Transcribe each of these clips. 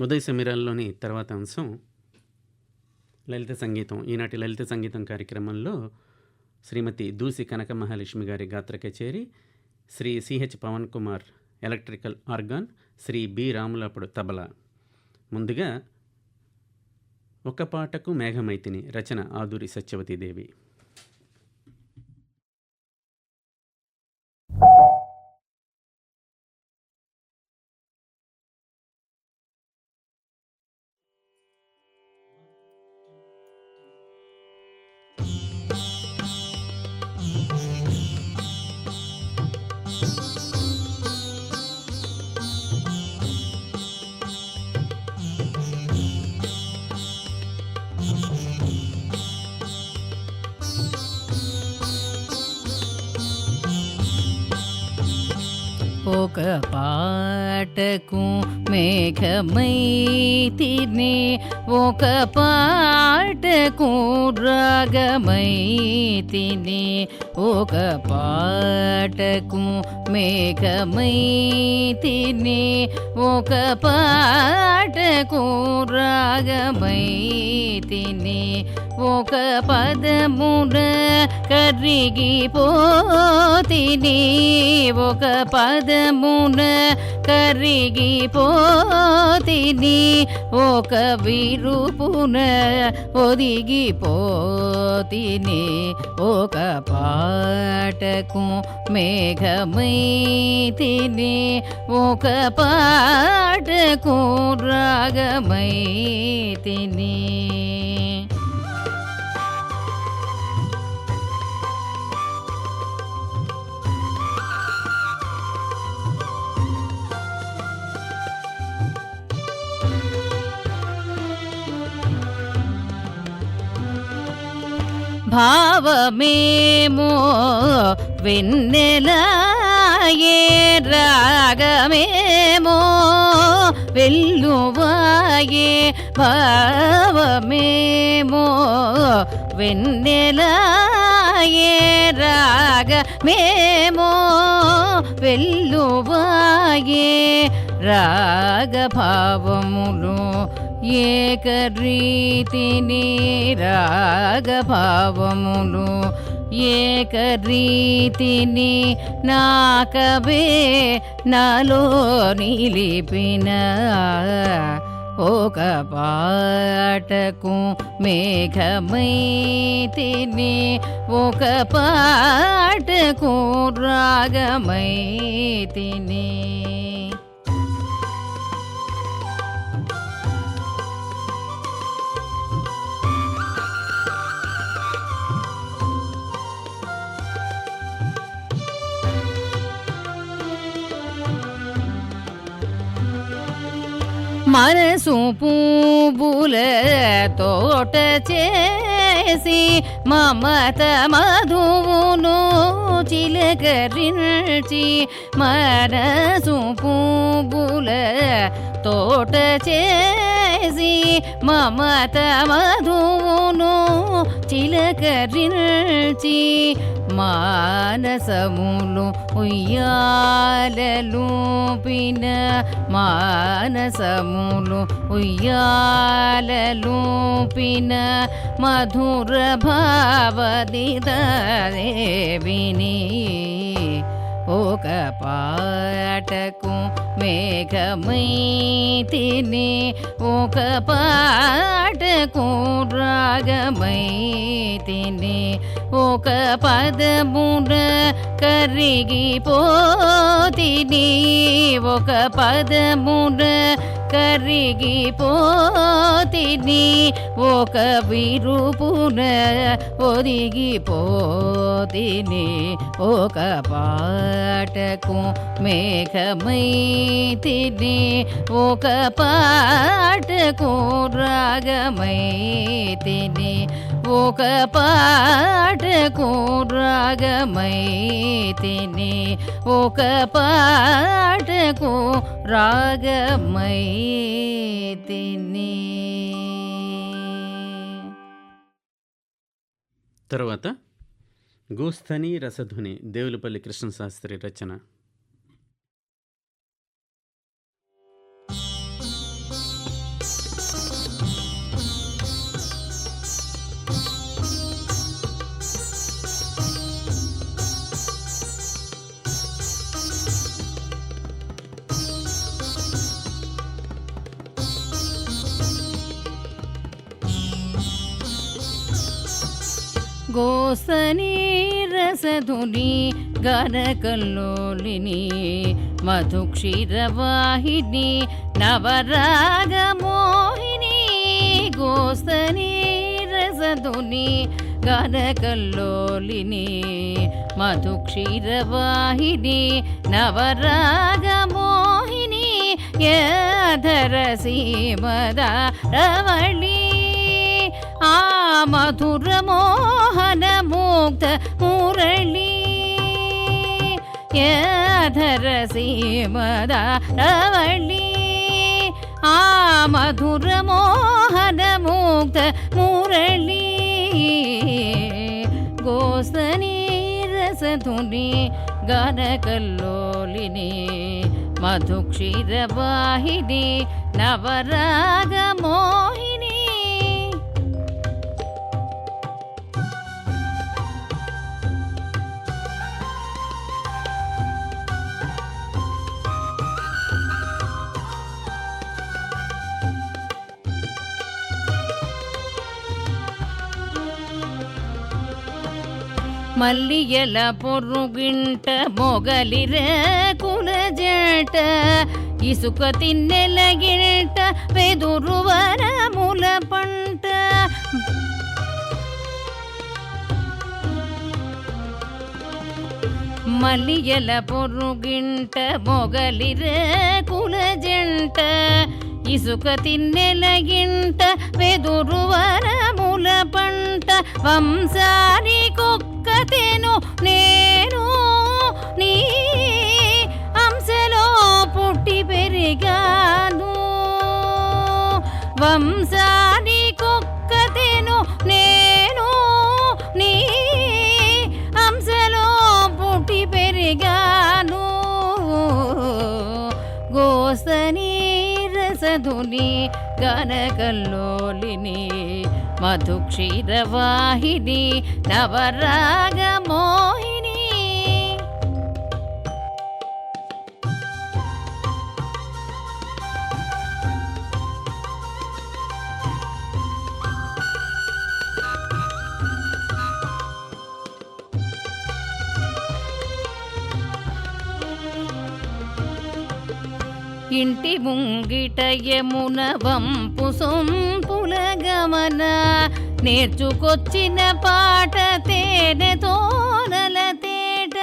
ఉదయ సమీరాల్లోని తర్వాత అంశం లలిత సంగీతం. ఈనాటి లలిత సంగీతం కార్యక్రమంలో శ్రీమతి దూసి కనక మహాలక్ష్మి గారి గాత్ర కచేరి Shri Ch Pavan Kumar electrical organ Shri B రాములప్పుడు tabla. ముందుగా ఒక పాటకు మేఘమైతిని రచన ఆదూరి సత్యవతీదేవి ఒక పాటకు మేఘమైతిని ఒక పాటకు రాగమైతిని ఒక పాటకు మేఘమైతిని ఒక పాటకు రాగమైతిని ఒక పదమున కరిగిపోతిని ఒక పదమున కరిగిపోతిని ఒక విరుపున ఒదిగిపోతిని ఒక పాటకు మేఘమైతిని ఒక పాటకు రాగమైతిని భావమేమో వెన్నెలయే రాగమేమో వెల్లువాయే భావమేమో వెన్నెలయే రాగమేమో వెల్లువాయే రాగభావములు ఏకరీతిని రాగభావములు ఏకరీతిని నాకవే నాలో నిలిపిన ఒక పాటకు మేఘమైతిని ఒక పాటకు రాగమైతిని. మనసు పూబుల తోట చేసి మమత మధువును చిలకరించి మనసు పూబుల తోట చే చేసి మమత మధువును చిలకరించి మానసములు ఉయ్యాలూపిన మానసములు ఉయ్యాలూపిన మధుర భావదిదేవిని ఒక పాటకు మేఘమైతిని ఒక పాటకు రాగమైతిని ఒక పదమున కరిగిపోతిని ఒక పదమున కరిగిపోతిని ఒక విరుపున ఒదిగిపోతిని ఒక పాటకు మేఘమైతిని ఒక పాటకు రాగమైతిని ఒక పాటకు రాగమైతిని ఒక పాటకు రాగమైతిని తరువాత గోస్థని రసధుని దేవులపల్లి కృష్ణశాస్త్రి రచన. గోసని రసధుని గనకల్లోలిని మధుక్షీరవాహిని నవరాగమోహిని. గోసని రసధుని గనకల్లోలిని మధుక్షీరవాహిని నవరాగమోహిని యధర సీమదారవళి ఆ మధురమో முக்த முரளி. ஏதர சீமத ரவளி. ஆ மதுர மோகன முக்த முரளி. गोसनीरसधुनि गनकल्लोलिनि मधुक्षीरवाहिनि नवरागमो మల్లియల పొరుగింట మొగలిరే కుల జట ఇసుక తిన్నెలగిట వెదురు వరముల పంట మల్లియల పొరుగింట మొగలిరే కుల జంట ఇసుక తిన్నెలగింట వెదురు వరముల పంట వంశాని కుక్కతెను నేను నీ అంశలో పుట్టి పెరిగాను. వంశాని కుక్కతెను నేను నీ అంశలో పుట్టి పెరిగాను. గోసని రసధుని గనకల్లోలిని మధుక్షీరవాహిని నవరాగమోహిని. ఇంటి ముంగిట యమున వంపు సొంపుల గమన నేర్చుకొచ్చిన పాట తేనె తోనల తేట.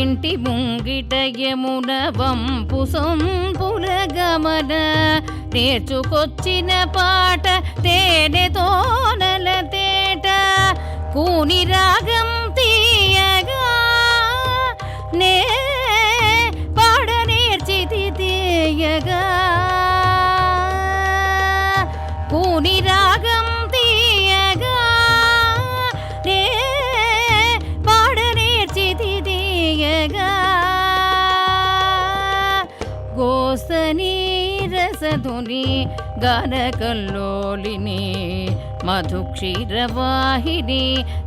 ఇంటి ముంగిట యమున వంపు సొంపుల గమన నేర్చుకొచ్చిన పాట తేనె తోనల తేట. కూని రాగం తీయగా నే రసధుని గనకల్లోలిని మధుక్షీరవాహిని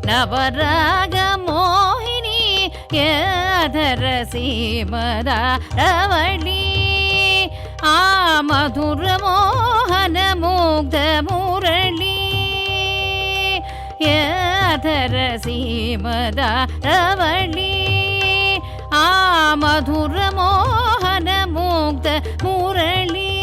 నవరాగమోహిని యధర సీమదారవళి ఆ మధుర మోహన ముగ్ధ మురళి యధర సీమదారవళి ఆ మధుర మోహన ముగ్ధ మురళి.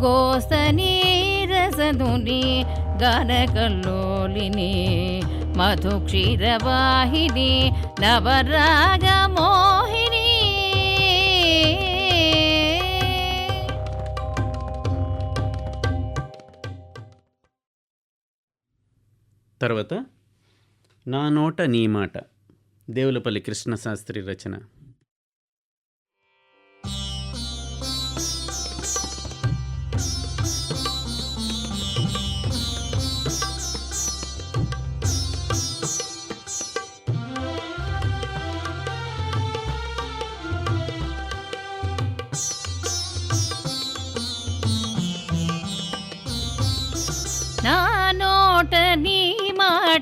గోసని రసధుని గనకల్లోలిని మధుక్షీరవాహిని నవరాగమోహిని. తర్వాత నా నోట నీ మాట దేవులపల్లి కృష్ణశాస్త్రి రచన.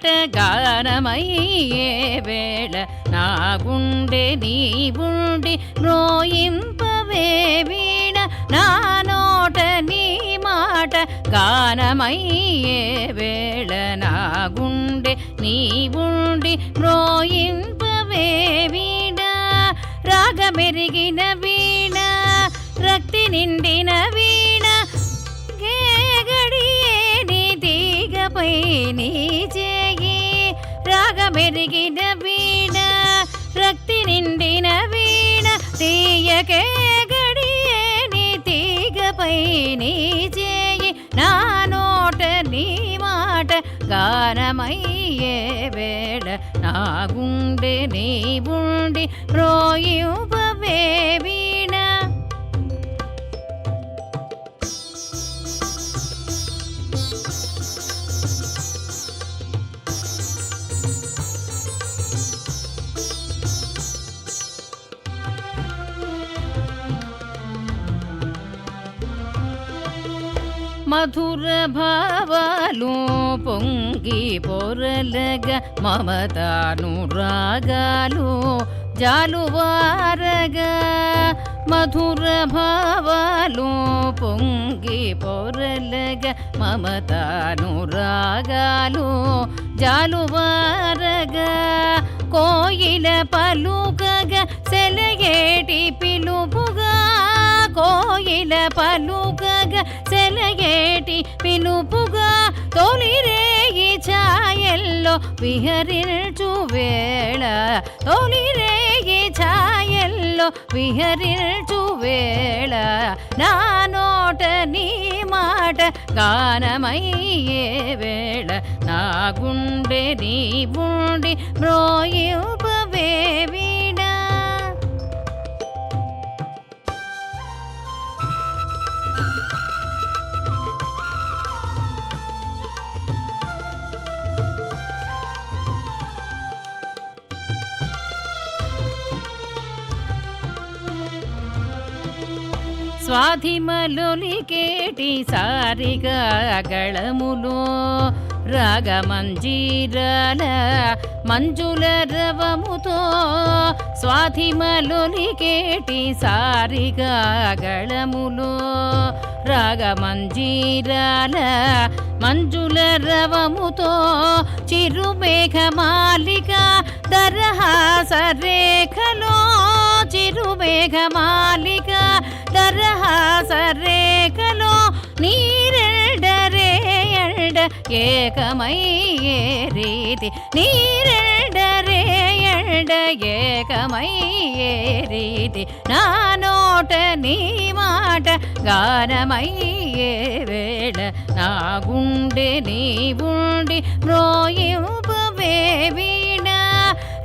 మాట గానమయ్యే వేళ నా గుండె నీ ఉండి రోయింపవే వీణ నా నోట నీ మాట గానమయ్యే వేళ నా గుండె నీ ఉండి మ్రోయింపవే వీణ. రాగమెరిగిన వీణ రక్తి నిండిన వీణ గేగడియే నీ తీగపై నీ చేయి రాగమెరిగిన వీణ రక్తి నిండిన వీణ తీయకే గడియే నీ తీగపై నీ చేయి నా నోట నీ మాట గానమయ్యే వేళ నా గుండె నీ ఉండి రోయుపవే వీణ మధుర భావాలు పొంగి పొరలగ మమతాను రాగాలు జాలువారగా మధుర భావాలు పొంగి పొరలగ మమతాను రాగాలు జాలువారగా కోయిల పలుకగా సెలయేటి పిలుపుగా కోయిల పలుకగా సెలయేటి పిలుపుగా తొలి రేగి ఛాయల్లో విహరించు వేళ. తొలి రేగి ఛాయల్లో విహరించు వేళ. నా నోట నీ మాట గానమయ్యే వేళ. నా గుండె నీ ఉండి మ్రోయుపవే స్వాధిమలులికేటి సారిగా గళములో రాగమంజీరాల మంజుల రవముతో స్వాధిమలులికేటి సారిగా గళములో రాగమంజీరాల మంజుల రవముతో చిరుమేఘమాలిక దరహాస రేఖలో చిరుమేఘమాలిక ತರಹಾಸರೇಖಲೋ ನೀರೆಲ್ಡರೆ ಎಲ್ಡ ಏಕಮೈ ಏರೀತಿ ನೀರೆಲ್ಡರೆ ಎಲ್ಡ ಏಕಮೈ ಏರೀತಿ ನಾನೋಟ ನೀ ಮಾಟ ಗಾನಮೈ ಬೇಡ ನಾ ಗುಂಡೆ ನೀ ಗುಂಡಿ ಮ್ರೋಯುಪವೇ ವೀಣ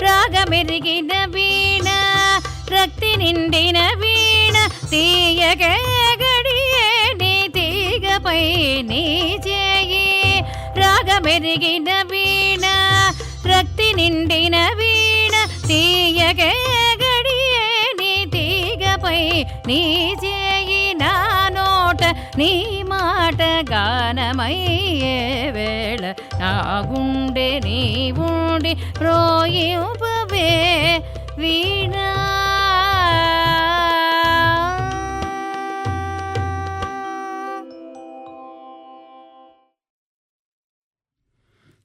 ರಾಗಮೆರಿಗಿನ ವೀಣ ರಕ್ತಿ ನಿಂಡಿನ ವೀಣ తీయగే గడియే నీ తీగపై నీ చేయి రాగమెరిగిన వీణ రక్తి నిండిన వీణ తీయగే గడియే నీ తీగపై నీ చేయి నా నోట నీ మాట గానమయ్యే వేళ నా గుండె నీ ఉండి రోయింపవే వీణా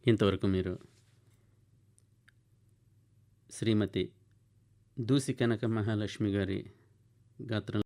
ఇంతవరకు మీరు శ్రీమతి దూసి కనక మహాలక్ష్మి గారి గాత్రం